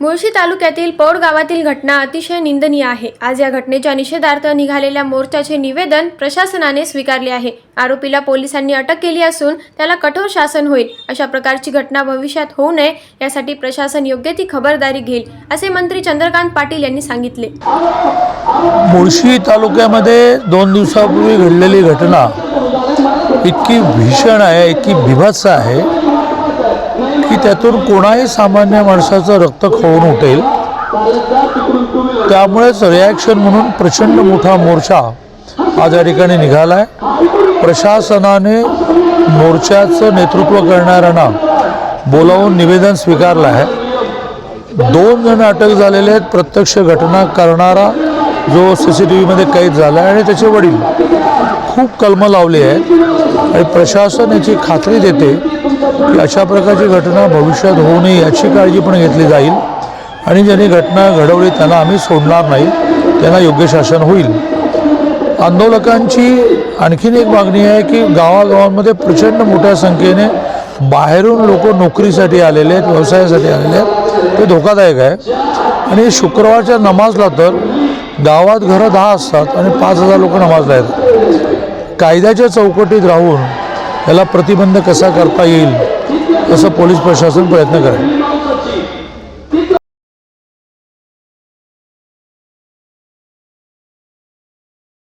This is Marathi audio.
मुळशी तालुक्यातील पौड गावातील घटना अतिशय निंदनीय आहे. आज या घटनेच्या निषेधार्थ निघालेल्या मोर्चाचे निवेदन प्रशासनाने स्वीकारले आहे. आरोपीला पोलिसांनी अटक केली असून त्याला कठोर शासन होईल. अशा प्रकारची घटना भविष्यात होऊ नये यासाठी प्रशासन योग्य ती खबरदारी घेईल असे मंत्री चंद्रकांत पाटील यांनी सांगितले. मुळशी तालुक्यामध्ये दोन दिवसापूर्वी घडलेली घटना इतकी भीषण आहे इतकी बिभत्स आहे त्यातून कोणाही सामान्य माणसाचं रक्त खवून उठेल. त्यामुळेच रिॲक्शन म्हणून प्रचंड मोठा मोर्चा आज या ठिकाणी निघाला आहे प्रशासनाने मोर्चाचं नेतृत्व करणाऱ्यांना बोलावून निवेदन स्वीकारलं आहे. दोन जण अटक झालेले आहेत. प्रत्यक्ष घटना करणारा जो सी सी टी व्हीमध्ये कैद झाला आहे आणि त्याचे वडील खूप कलमं लावले आहेत. आणि प्रशासन याची खात्री देते की अशा प्रकारची घटना भविष्यात होऊ नये याची काळजी पण घेतली जाईल. आणि ज्यांनी घटना घडवली त्यांना आम्ही सोडणार नाही. त्यांना योग्य शासन होईल. आंदोलकांची आणखीन एक मागणी आहे की गावागावांमध्ये प्रचंड मोठ्या संख्येने बाहेरून लोक नोकरीसाठी आलेले आहेत व्यवसायासाठी आलेले आहेत. ते धोकादायक आहे. आणि शुक्रवारच्या नमाजला तर गावात घरं दहा असतात आणि पाच हजार लोक नमाजला आहेत कायद्याच्या चौकटीत राहून याला प्रतिबंध कसा करता येईल? असं पोलीस प्रशासन प्रयत्न करेल.